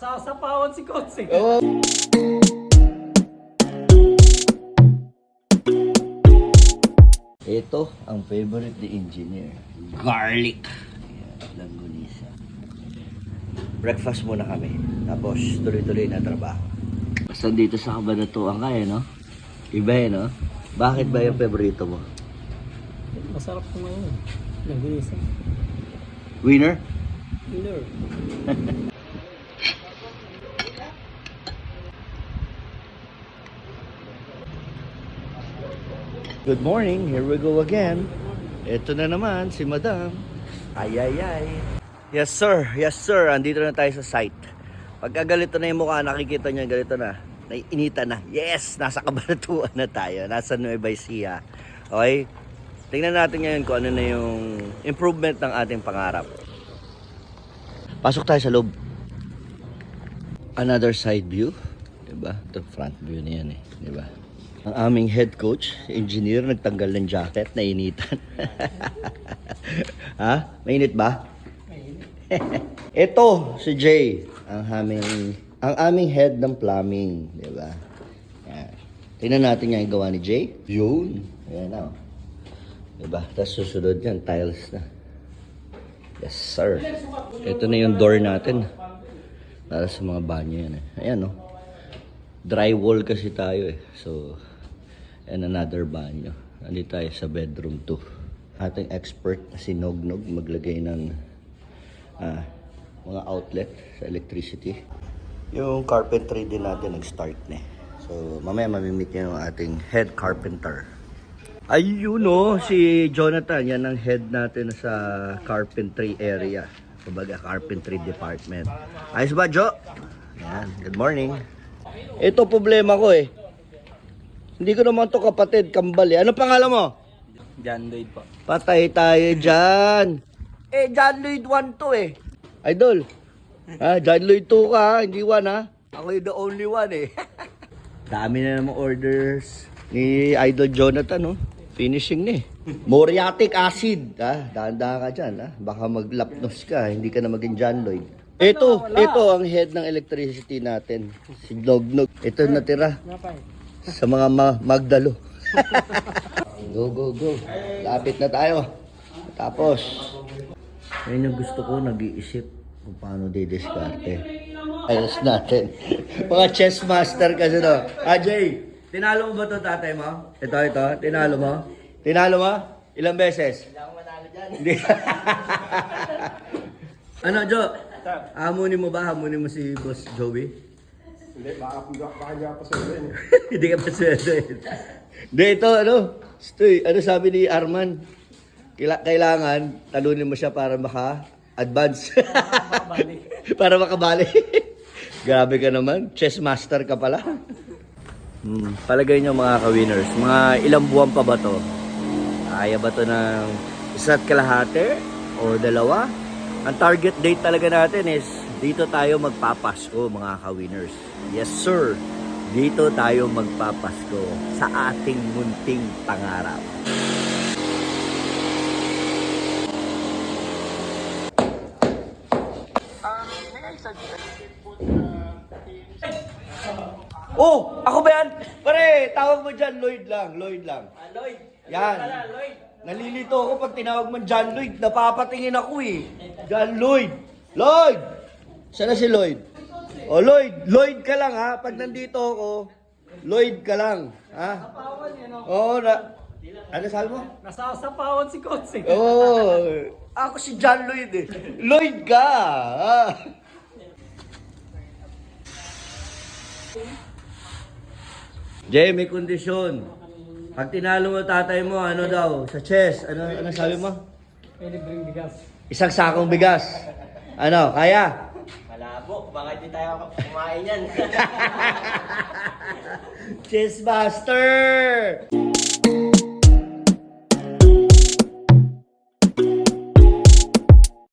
Sasapawan si Coach eh. Oh. Ito ang favorite ni engineer. Garlic. Ayan, langgunisa. Breakfast muna kami. Tapos tuloy-tuloy na trabaho. Basta dito sa Kabanatuan ka eh, no? Iba eh, no? Bakit ba yung favorito mo? Masarap ko ngayon. Nag-iisa. Winner? Winner. Good morning, here we go again. Ito na naman si Madam. Ay ay ay. Yes sir, yes sir. Andito na tayo sa site. Pagka ganito na yung mukha, nakikita niyo ganito na. Naiinita na. Yes, nasa kabanatuan na tayo. Nasa Nueva Ecija. Okay? Tingnan natin ngayon kung ano na yung improvement ng ating pangarap. Pasok tayo sa loob. Another side view. Diba? Ito front view na yan eh. Diba? Ang aming head coach, engineer, nagtanggal ng jacket, nainitan. ha? Mainit ba? Ito, si Jay, ang aming, ang aming head ng plumbing, di ba? Yan. Tingnan natin yung gawa ni Jay. Yun. Ayan na. oh. Di ba? Tapos susunod yan, tiles na. Yes, sir. Ito na yung door natin. Para sa mga banyo yan eh. Ayan, no? Drywall kasi tayo eh. So, and another banyo. Nandito tayo sa bedroom 2. Ating expert na si Nognog maglagay ng ah, mga outlet sa electricity. Yung carpentry din natin nag-start na eh. So, mamaya mamimit niya yung ating head carpenter. Ayun no, si Jonathan, yan ang head natin sa carpentry area. Kumbaga, carpentry department. Ayos ba, Jo? Yan, good morning. Ito problema ko eh. Hindi ko naman to kapatid, kambal eh. Ano pangalan mo? John Lloyd po. Patay tayo dyan. Eh, John Lloyd 1 to eh. Idol. Ha, John Lloyd 2 ka, hindi 1 ha. Ako yung the only one eh. Dami na namang orders ni Idol Jonathan, no? Finishing na eh. Moriatic acid, ha? Dahan-dahan ka dyan, ha? Baka maglapnos ka, hindi ka na maging John Lloyd. Ito, ito ang head ng electricity natin. Si Nognog. Ito natira sa mga ma- magdalo. go, go, go. Lapit na tayo. Tapos, yun yung gusto ko, nag-iisip kung paano didiskarte. Ayos natin. mga chess master kasi no. Ah, Jay, tinalo mo ba to tatay mo? Ito, ito, tinalo mo? Tinalo mo? Ilang beses? Hindi ako manalo dyan. Ano, Jo? Hamunin mo ba? Hamunin mo si Boss Joey? Hindi, baka, baka hindi ako yun. Hindi ka pa sweldo eh. Hindi, ito ano, Stoy, ano sabi ni Arman? Kaila- kailangan, talunin mo siya para maka-advance. para makabali. Grabe ka naman, chess master ka pala. Hmm, palagay nyo mga ka-winners, mga ilang buwan pa ba to? Kaya ba to ng isa't kalahati o dalawa? Ang target date talaga natin is dito tayo magpapasko mga ka-winners. Yes sir, dito tayo magpapasko sa ating munting pangarap. Oh, ako ba yan? Pare, tawag mo dyan, Lloyd lang, Lloyd lang. Lloyd. Yan. Lloyd. Nalilito ako pag tinawag mo John Lloyd. Napapatingin ako eh. John Lloyd. Lloyd! Sana si Lloyd? O Lloyd, Lloyd ka lang ha. Pag nandito ako, Lloyd ka lang. Ha? Sapawan eh, no? Oo, na... Ano sabi mo? Nasasapawan si Coach eh. Oo. Ako si John Lloyd eh. Lloyd ka! Ha? Jay, may kondisyon. Pag tinalo mo tatay mo, ano daw, sa chess, ano, ano sabi mo? May libreng bigas. Isang sakong bigas. Ano, kaya? Malabo. Baka hindi tayo kumain yan. Chess Master!